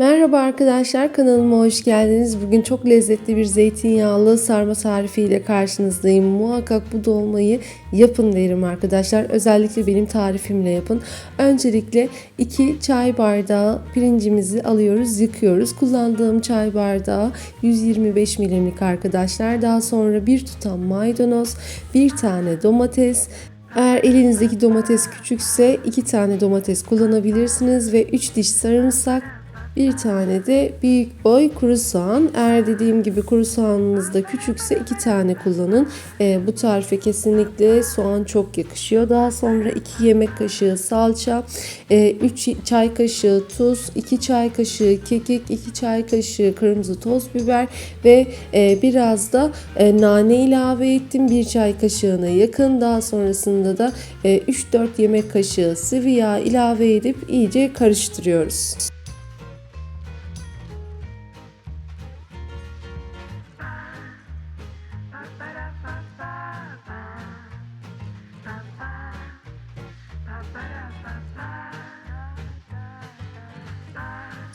Merhaba arkadaşlar kanalıma hoş geldiniz. Bugün çok lezzetli bir zeytinyağlı sarma tarifiyle karşınızdayım. Muhakkak bu dolmayı yapın derim arkadaşlar. Özellikle benim tarifimle yapın. Öncelikle 2 çay bardağı pirincimizi alıyoruz, yıkıyoruz. Kullandığım çay bardağı 125 milimlik arkadaşlar. Daha sonra bir tutam maydanoz, bir tane domates, eğer elinizdeki domates küçükse 2 tane domates kullanabilirsiniz ve 3 diş sarımsak, bir tane de büyük boy kuru soğan. Eğer dediğim gibi kuru soğanınız da küçükse iki tane kullanın. Ee, bu tarife kesinlikle soğan çok yakışıyor. Daha sonra 2 yemek kaşığı salça, 3 çay kaşığı tuz, 2 çay kaşığı kekik, 2 çay kaşığı kırmızı toz biber ve e, biraz da e, nane ilave ettim. 1 çay kaşığına yakın. Daha sonrasında da e, 3-4 yemek kaşığı sıvı yağ ilave edip iyice karıştırıyoruz.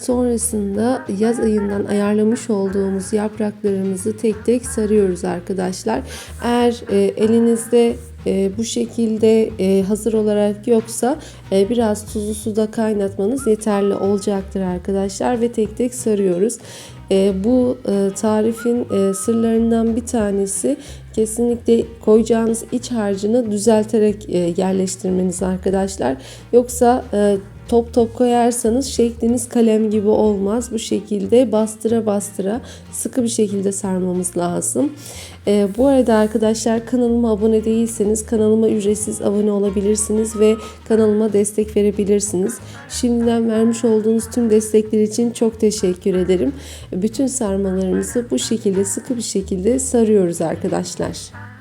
Sonrasında yaz ayından ayarlamış olduğumuz yapraklarımızı tek tek sarıyoruz arkadaşlar. Eğer e, elinizde e, bu şekilde e, hazır olarak yoksa e, biraz tuzlu suda kaynatmanız yeterli olacaktır arkadaşlar ve tek tek sarıyoruz. E, bu e, tarifin e, sırlarından bir tanesi kesinlikle koyacağınız iç harcını düzelterek e, yerleştirmeniz arkadaşlar. Yoksa e, top top koyarsanız şekliniz kalem gibi olmaz. Bu şekilde bastıra bastıra sıkı bir şekilde sarmamız lazım. Ee, bu arada arkadaşlar kanalıma abone değilseniz kanalıma ücretsiz abone olabilirsiniz ve kanalıma destek verebilirsiniz. Şimdiden vermiş olduğunuz tüm destekler için çok teşekkür ederim. Bütün sarmalarımızı bu şekilde sıkı bir şekilde sarıyoruz arkadaşlar.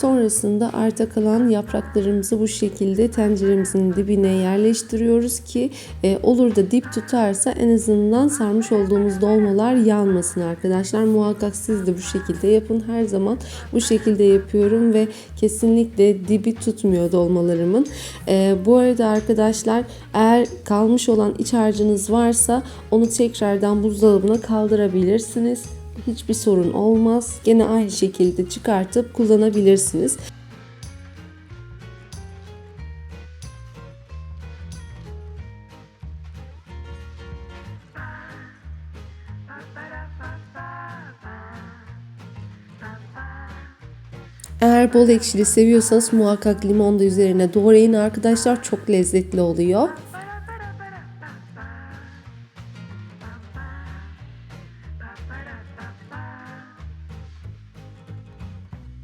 Sonrasında arta kalan yapraklarımızı bu şekilde tenceremizin dibine yerleştiriyoruz ki e, olur da dip tutarsa en azından sarmış olduğumuz dolmalar yanmasın arkadaşlar. Muhakkak siz de bu şekilde yapın. Her zaman bu şekilde yapıyorum ve kesinlikle dibi tutmuyor dolmalarımın. E, bu arada arkadaşlar eğer kalmış olan iç harcınız varsa onu tekrardan buzdolabına kaldırabilirsiniz hiçbir sorun olmaz. Gene aynı şekilde çıkartıp kullanabilirsiniz. Eğer bol ekşili seviyorsanız muhakkak limon da üzerine doğrayın arkadaşlar. Çok lezzetli oluyor.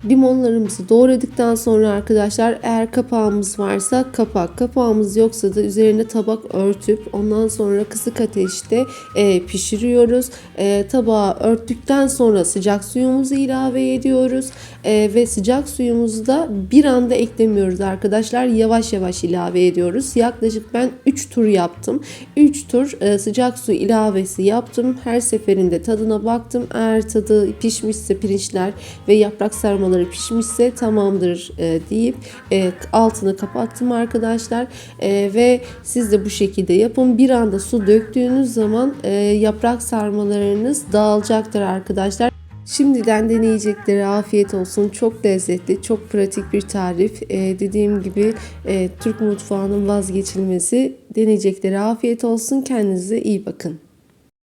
Limonlarımızı doğradıktan sonra arkadaşlar eğer kapağımız varsa kapak, kapağımız yoksa da üzerine tabak örtüp ondan sonra kısık ateşte e, pişiriyoruz. E, tabağı örttükten sonra sıcak suyumuzu ilave ediyoruz e, ve sıcak suyumuzu da bir anda eklemiyoruz arkadaşlar. Yavaş yavaş ilave ediyoruz. Yaklaşık ben 3 tur yaptım. 3 tur e, sıcak su ilavesi yaptım. Her seferinde tadına baktım. Eğer tadı pişmişse pirinçler ve yaprak sarmaları kıymaları pişmişse tamamdır e, deyip e, altını kapattım arkadaşlar e, ve siz de bu şekilde yapın bir anda su döktüğünüz zaman e, yaprak sarmalarınız dağılacaktır arkadaşlar. Şimdiden deneyeceklere afiyet olsun. Çok lezzetli, çok pratik bir tarif. Ee, dediğim gibi e, Türk mutfağının vazgeçilmezi. Deneyeceklere afiyet olsun. Kendinize iyi bakın.